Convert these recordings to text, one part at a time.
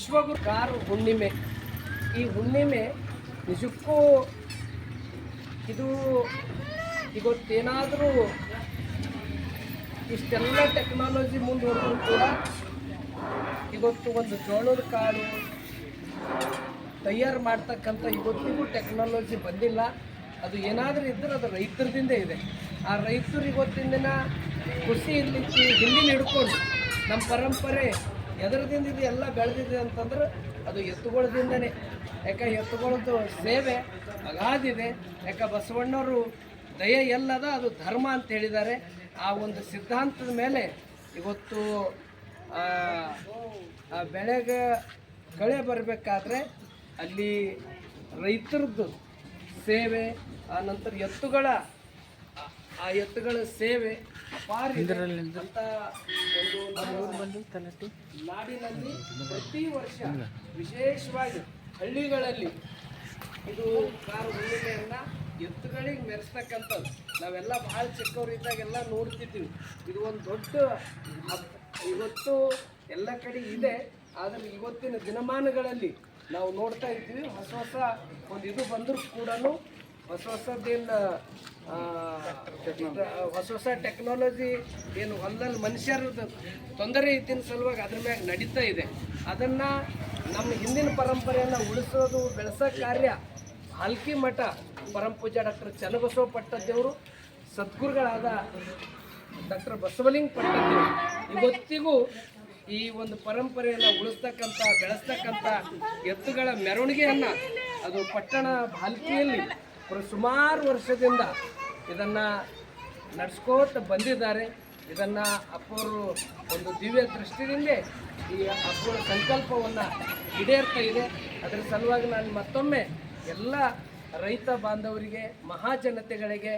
ವಿಶ್ವಗುರು ಕಾರು ಹುಣ್ಣಿಮೆ. ಈ ಹುಣ್ಣಿಮೆ ನಿಜಕ್ಕೂ ಇದು ಇವತ್ತೇನಾದರೂ ಇಷ್ಟೆಲ್ಲ ಟೆಕ್ನಾಲಜಿ ಮುಂದುವರೆದ್ರು ಕೂಡ ಇವತ್ತು ಒಂದು ಜೋಳದ ಕಾಳು ತಯಾರು ಮಾಡ್ತಕ್ಕಂಥ ಇವತ್ತಿಗೂ ಟೆಕ್ನಾಲಜಿ ಬಂದಿಲ್ಲ. ಅದು ಏನಾದರೂ ಇದ್ದರೆ ಅದು ರೈತರದಿಂದ ಇದೆ. ಆ ರೈತರು ಇವತ್ತಿನ ದಿನ ಖುಷಿ ಇರಲಿಕ್ಕೆ ಹಿಂದಿನ ಹಿಡ್ಕೊಂಡು ನಮ್ಮ ಪರಂಪರೆ ಎದರದಿಂದ ಇದು ಎಲ್ಲ ಬೆಳೆದಿದೆ ಅಂತಂದ್ರೆ ಅದು ಎತ್ತುಗಳದಿಂದನೇ. ಯಾಕೆ ಎತ್ತುಗಳದ್ದು ಸೇವೆ ಅಗಾದಿದೆ ಯಾಕೆ ಬಸವಣ್ಣವರು ದಯ ಎಲ್ಲದ, ಅದು ಧರ್ಮ ಅಂತ ಹೇಳಿದ್ದಾರೆ. ಆ ಒಂದು ಸಿದ್ಧಾಂತದ ಮೇಲೆ ಇವತ್ತು ಬೆಳೆಗೆ ಕಳೆ ಬರಬೇಕಾದ್ರೆ ಅಲ್ಲಿ ರೈತರದ್ದು ಸೇವೆ, ಆ ನಂತರ ಎತ್ತುಗಳ, ಆ ಎತ್ತುಗಳ ಸೇವೆ ಅಪಾರ ಇದೆ. ಅಂತ ಒಂದು ನಮ್ಮ ನಾಡಿನಲ್ಲಿ ಪ್ರತಿ ವರ್ಷ ವಿಶೇಷವಾಗಿ ಹಳ್ಳಿಗಳಲ್ಲಿ ಇದು ಕಾರು ಹುಣ್ಣಿಮೆಯನ್ನ ಎತ್ತುಗಳಿಗೆ ಮೆರೆಸ್ತಕ್ಕಂಥದ್ದು ನಾವೆಲ್ಲ ಭಾಳ ಚಿಕ್ಕವರಿದ್ದಾಗೆಲ್ಲ ನೋಡ್ತಿದ್ವಿ ಇದು ಒಂದು ದೊಡ್ಡ. ಇವತ್ತು ಎಲ್ಲ ಕಡೆ ಇದೆ ಆದರೆ ಇವತ್ತಿನ ದಿನಮಾನಗಳಲ್ಲಿ ನಾವು ನೋಡ್ತಾ ಇದ್ದೀವಿ ಹೊಸ ಹೊಸ ಒಂದು ಇದು ಬಂದರೂ ಕೂಡ ಹೊಸ ಹೊಸದೇನು ಹೊಸ ಹೊಸ ಟೆಕ್ನಾಲಜಿ ಏನು ಹೊಲದಲ್ಲಿ ಮನುಷ್ಯರ ತೊಂದರೆ ಇದ್ದಿನ ಸಲುವಾಗಿ ಅದ್ರ ಮ್ಯಾಗ ನಡೀತಾ ಇದೆ. ಅದನ್ನು ನಮ್ಮ ಹಿಂದಿನ ಪರಂಪರೆಯನ್ನು ಉಳಿಸೋದು, ಬೆಳೆಸೋ ಕಾರ್ಯ ಹಲ್ಕಿ ಮಠ ಪರಂಪೂಜ ಡಾಕ್ಟರ್ ಚನ್ನಬಸವ ಪಟ್ಟದೇವರು ಸದ್ಗುರುಗಳಾದ ಡಾಕ್ಟರ್ ಬಸವಲಿಂಗ ಪಟ್ಟದೇವರು ಇವತ್ತಿಗೂ ಈ ಒಂದು ಪರಂಪರೆಯನ್ನು ಉಳಿಸ್ತಕ್ಕಂಥ, ಬೆಳೆಸ್ತಕ್ಕಂಥ ಎತ್ತುಗಳ ಮೆರವಣಿಗೆಯನ್ನು ಅದು ಪಟ್ಟಣ ಭಾಲ್ಕಿಯಲ್ಲಿ ಸುಮಾರು ವರ್ಷದಿಂದ ಇದನ್ನು ನಡೆಸ್ಕೋತ ಬಂದಿದ್ದಾರೆ. ಇದನ್ನು ಅಪ್ಪವರು ಒಂದು ದಿವ್ಯ ದೃಷ್ಟಿಯಿಂದ ಈ ಅಪ್ಪರ ಸಂಕಲ್ಪವನ್ನು ಈಡೇರ್ತಾ ಇದೆ. ಅದರ ಸಲುವಾಗಿ ನಾನು ಮತ್ತೊಮ್ಮೆ ಎಲ್ಲ ರೈತ ಬಾಂಧವರಿಗೆ ಮಹಾಜನತೆಗಳಿಗೆ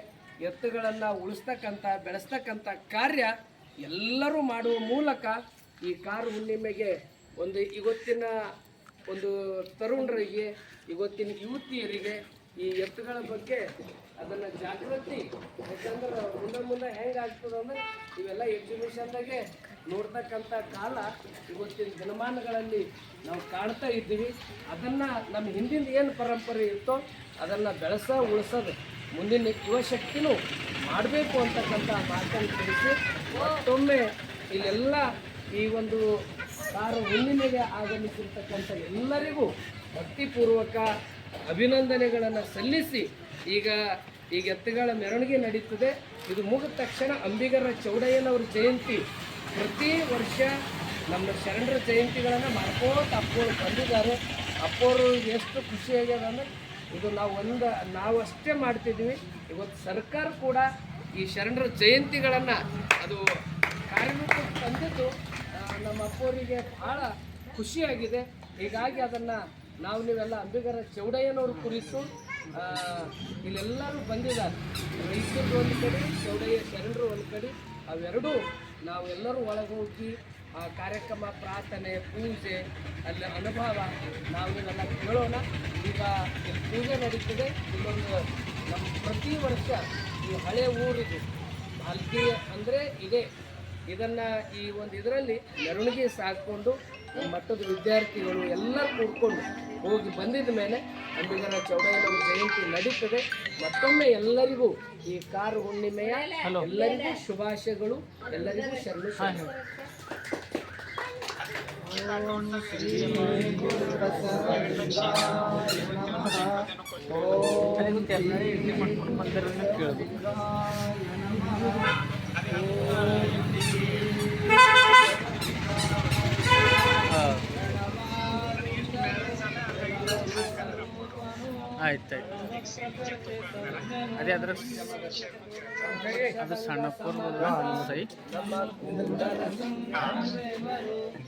ಎತ್ತುಗಳನ್ನು ಉಳಿಸ್ತಕ್ಕಂಥ, ಬೆಳೆಸ್ತಕ್ಕಂಥ ಕಾರ್ಯ ಎಲ್ಲರೂ ಮಾಡುವ ಮೂಲಕ ಈ ಕಾರು ಹುಣ್ಣಿಮೆಗೆ ಒಂದು ಇವತ್ತಿನ ಒಂದು ತರುಣರಿಗೆ, ಇವತ್ತಿನ ಯುವತಿಯರಿಗೆ ಈ ಎತ್ತುಗಳ ಬಗ್ಗೆ ಅದನ್ನು ಜಾಗೃತಿ, ಯಾಕಂದ್ರೆ ಮುಂದೆ ಮುಂದೆ ಹೆಂಗೆ ಆಗ್ತದೆ ಅಂದ್ರೆ ಇವೆಲ್ಲ ಎಕ್ಸಿಬಿಷನ್ದಾಗೆ ನೋಡ್ತಕ್ಕಂಥ ಕಾಲ ಇವತ್ತಿನ ದಿನಮಾನಗಳಲ್ಲಿ ನಾವು ಕಾಣ್ತಾ ಇದ್ದೀವಿ. ಅದನ್ನು ನಮ್ಮ ಹಿಂದಿನ ಏನು ಪರಂಪರೆ ಇತ್ತೋ ಅದನ್ನು ಬೆಳೆಸ, ಉಳಿಸೋದು ಮುಂದಿನ ಯುವಶಕ್ತಿನೂ ಮಾಡಬೇಕು ಅಂತಕ್ಕಂಥ ಮಾತನ್ನು ತಿಳಿಸಿ ಮತ್ತೊಮ್ಮೆ ಇಲ್ಲೆಲ್ಲ ಈ ಒಂದು ಸಾರು ಹುಣ್ಣಿಮೆಗೆ ಆಗಮಿಸಿರ್ತಕ್ಕಂಥ ಎಲ್ಲರಿಗೂ ಭಕ್ತಿಪೂರ್ವಕ ಅಭಿನಂದನೆಗಳನ್ನು ಸಲ್ಲಿಸಿ ಈಗ ಈಗ ಎತ್ತುಗಳ ಮೆರವಣಿಗೆ ನಡೀತದೆ. ಇದು ಮುಗಿದ ತಕ್ಷಣ ಅಂಬಿಗರ ಚೌಡಯ್ಯನವ್ರ ಜಯಂತಿ. ಪ್ರತಿ ವರ್ಷ ನಮ್ಮ ಶರಣರ ಜಯಂತಿಗಳನ್ನು ಮಾಡ್ಕೋತ ಅಪ್ಪೋರು ಬಂದಿದ್ದಾರೆ. ಅಪ್ಪೋರು ಎಷ್ಟು ಖುಷಿಯಾಗ್ಯದ ಅಂದ್ರೆ ಇದು ನಾವು ಒಂದು ನಾವಷ್ಟೇ ಮಾಡ್ತಿದ್ವಿ. ಇವತ್ತು ಸರ್ಕಾರ ಕೂಡ ಈ ಶರಣರ ಜಯಂತಿಗಳನ್ನು ಅದು ಕಾರ್ಮಿಕಕ್ಕೆ ತಂದಿದ್ದು ನಮ್ಮ ಅಪ್ಪೋರಿಗೆ ಬಹಳ ಖುಷಿಯಾಗಿದೆ. ಹೀಗಾಗಿ ಅದನ್ನು ನಾವು ನೀವೆಲ್ಲ ಅಂಬಿಗರ ಚೌಡಯ್ಯನವ್ರ ಕುರಿತು ಇಲ್ಲೆಲ್ಲರೂ ಬಂದಿದ್ದಾರೆ. ರೈತರು ಒಂದು ಕಡೆ, ಚೌಡಯ್ಯ ಶರಣರು ಒಂದು ಕಡೆ, ಅವೆರಡೂ ನಾವೆಲ್ಲರೂ ಒಳಗೋಗಿ ಆ ಕಾರ್ಯಕ್ರಮ, ಪ್ರಾರ್ಥನೆ, ಪೂಜೆ, ಅಲ್ಲಿ ಅನುಭವ ನಾವು ಇದನ್ನೆಲ್ಲ ಕೇಳೋಣ. ಈಗ ಪೂಜೆ ನಡೀತದೆ. ಇಲ್ಲೊಂದು ನಮ್ಮ ಪ್ರತಿ ವರ್ಷ ಈ ಹಳೆ ಊರಿದು. ಹಲ್ಕಿ ಅಂದರೆ ಇದೆ. ಇದನ್ನು ಈ ಒಂದು ಇದರಲ್ಲಿ ಮೆರವಣಿಗೆ ಸಾಕೊಂಡು ಮಟ್ಟದ ವಿದ್ಯಾರ್ಥಿಗಳು ಎಲ್ಲರೂ ಕೂಡ್ಕೊಂಡು ಹೋಗಿ ಬಂದಿದ ಮೇಲೆ ಅಂಬಿಗರ ಚೌಡಯ್ಯನವರ ಜಯಂತಿ ನಡೀತದೆ. ಮತ್ತೊಮ್ಮೆ ಎಲ್ಲರಿಗೂ ಈ ಕಾರು ಹುಣ್ಣಿಮೆಯ ಎಲ್ಲರಿಗೂ ಶುಭಾಶಯಗಳು ಎಲ್ಲರಿಗೂ ಶರಣು ಶರಣು ಅದೇ ಅದ್ರ ಅದು ಸಣ್ಣಪ್ಪರ ಸೈ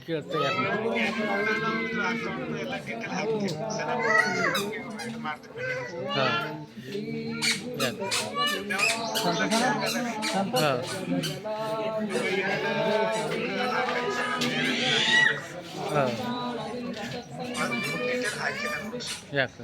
ಕೇಳ್ತಾ ಯಾರು ಹಾಂ ಹಾಂ ಹಾಂ ಯಾಕೆ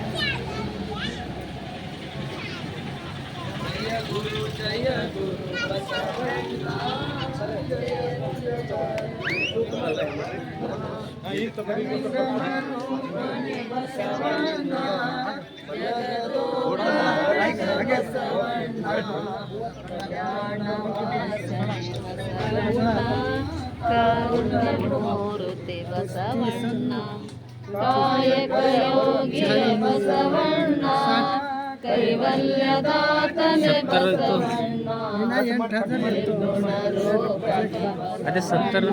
ಕಾವೆರೆಯ ಓಂ ಶ್ರೀ ಜಯ ಗುರು ಜಯ ಗುರು ಬಸವಣ್ಣ ಜಯ ಗುರು ಜಯ ಕರುಣಮೂರ್ತಿ ಬಸವಣ್ಣ ಕಾಯಕ ಯೋಗಿ ಬಸವಣ್ಣ అదే సత్తర్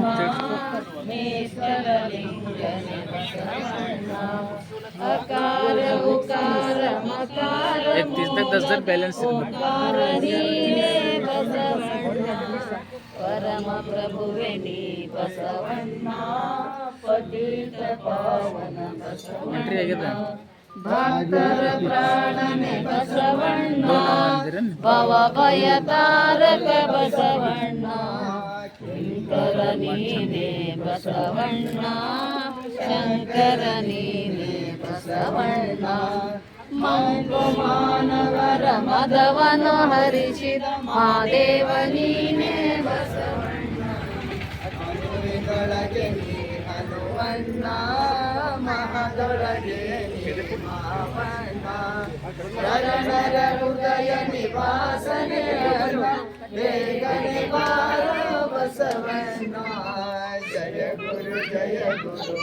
एक तीस तक दस हजार बैलेंस परम प्रभुवे नी बसवन्ना पतित पावन बसवन्ना ಪತಿತ ಪಾವನ ಎಂಟ್ರಿ ಆಗಿದೆ ಭಕ್ತರ ಪ್ರಾಣನೆ ಬಸವಣ್ಣ ಅಂದಿರೇನು? ಭವ ಭಯ ತಾರಕ ಬಸವಣ್ಣ ಶಂಕರ ನೀನೆ ಬಸವಣ್ಣ ಶಂಕರ ನೀನೆ ಬಸವಣ್ಣ ಮಂಗು ಮಾನವರ ಮದವನು ಹರಿಸಿದ ಮಾದೇವ ನೀನೆ ಬಸವಣ್ಣ ಮದುವೆಗಳಗೆ ನೀ ಹನುವಣ್ಣ ಮಹದೊಳಗೆ ನೀ ಮಾವಣ್ಣ ಶರಣರ ಹೃದಯ ನಿವಾಸನೆ ಅಣ್ಣ ಬೇಗನೆ ಬಾರೋ ಬಸವಣ್ಣ जय गुरु जय गुरु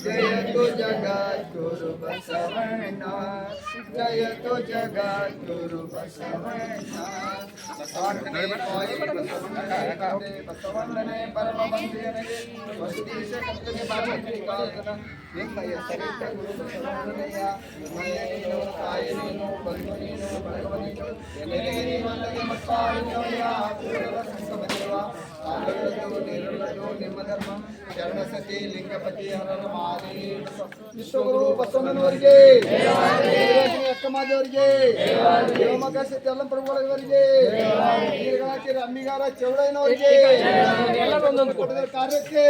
जय तो जगत गुरु जय तो जगत गुरु बसवना परम बंदे ನಿಮ್ಮ ಧರ್ಮ ಶರಣ ಸತಿ ಲಿಂಗಪತಿ ಹರನ ಮಾಲಿ ವಿಶ್ವಗುರು ಬಸವಣ್ಣನವರಿಗೆ ಅಕ್ಕಮಾದೇವರಿಗೆ ಶಿವಮೊಗ್ಗ ಸಿದ್ದಲ್ಲ ಪ್ರಭುಗಳವರಿಗೆ ಅಮ್ಮಿಗಾರ ಚೌಡಯ್ಯನವರಿಗೆ ಕಾರ್ಯಕ್ಕೆ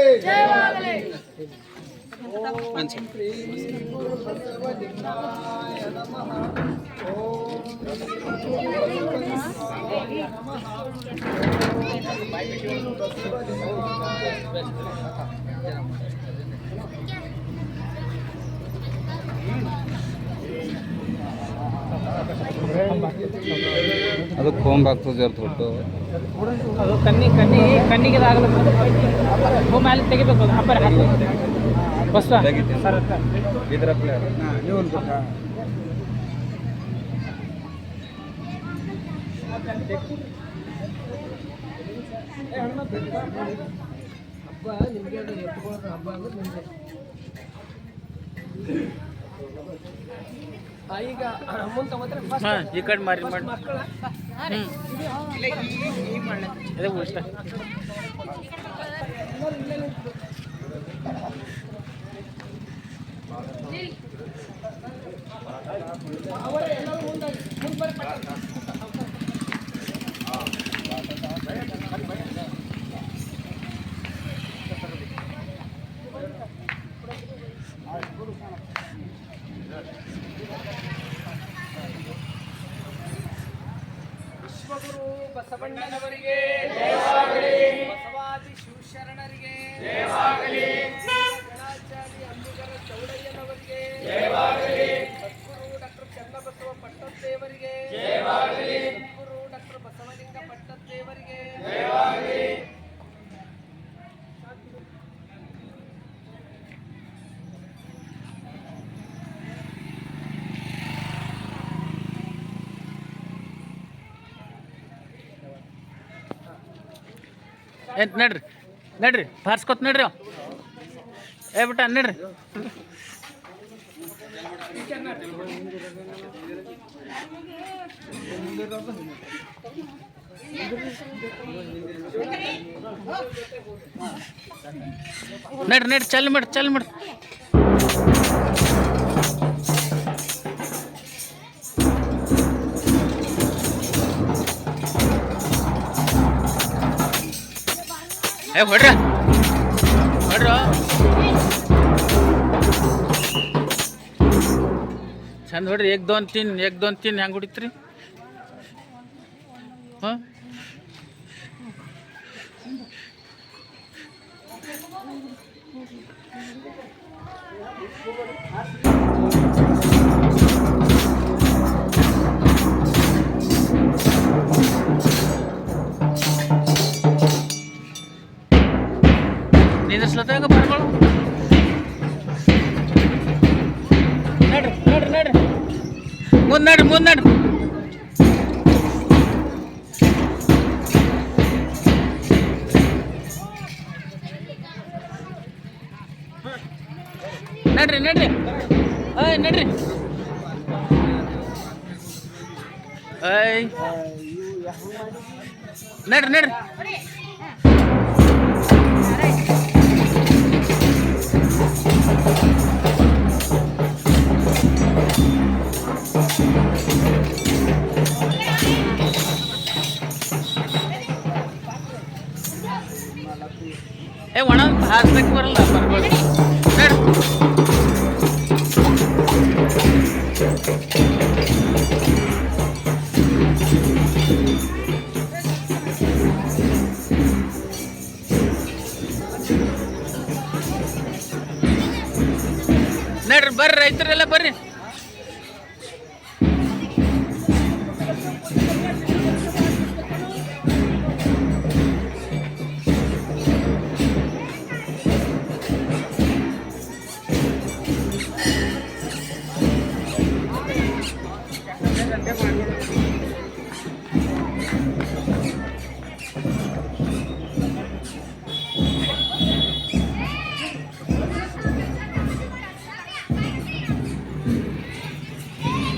ಅದು ಕೋಂಬ್ ಆಗ್ತದೆ ಅಂತ ಹೊಟ್ಟು ಅದು ಕಣ್ಣಿ ಕಣ್ಣಿ ಕಣ್ಣಿಗೆ ಆಗಲ್ಲ ಹೋಮ್ ಅಲ್ಲಿ ತೆಗಿಬೇಕು, ಅದು ಹಬ್ಬರ ಹಾಕಿ ಇದ್ರ ಪ್ಲೇಯರ್ ಹಬ್ಬ ನಿಮಗೆ ಅದು ಎತ್ಕೊಳ್ಳೋದು ಹಬ್ಬ ಅಂದ್ರೆ ನಿಮಗೆ ಈಗ ಮುಂದೆ ಹೋದ್ರೆ ಫಸ್ಟ್ ಈ ಕಡೆ ಮಾರಿ ಮಾಡಿ ಮಕ್ಕಳ. ಹ್ಞೂ ಅದೇ ಇಷ್ಟ ಚೌಡಯ್ಯನವರಿಗೆ. ಸದ್ಗುರು ಡಾಕ್ಟರ್ ಚನ್ನಬಸವ ಪಟ್ಟದ್ದೇವರಿಗೆ. ಸದ್ಗುರು ಡಾಕ್ಟರ್ ಬಸವಲಿಂಗ ಪಟ್ಟದ್ದೇವರಿಗೆ. ಎಂತ ನಡ್ರಿ ನಡ್ರಿ ಪಾರ್ಸ್ಕೊತ್ ನಡ್ರಿ. ಅವ್. ಏ ಬಿಟ್ಟ ಅನ್ನಿಡ್ರಿ ನಡ್ರಿ ನಡ್ರಿ ಚಲ್ ಮಾಡಿ ಚಲ್ ಮಾಡಿ. ಏ ಹೊಡ್ರಿ. ಚಂದ ಹೊಡ್ರಿ ಏಕ್ ದೋನ್ ತಿನ್ ಏಕ್ ದೋನ್ ತಿನ್ ಹೆಂಗೆ ಹೊಡಿತ್ರಿ ಹಾಂ ಮುಂದೆ ನಡ್ರಿ ನಡ್ರಿ ನಡ್ರಿ. ಏಯ್ ನಡ್ರಿ. ಹಾಯ್ ನಡ್ರಿ ನಡ್ರಿ. ಹಾಸ್ಬೇಕು ಬರಲ್ಲ ಬರ್ಬೋದು. ನಡ್ರಿ ಬರ್ರಿ ರೈತರೆಲ್ಲ ಬರ್ರಿ.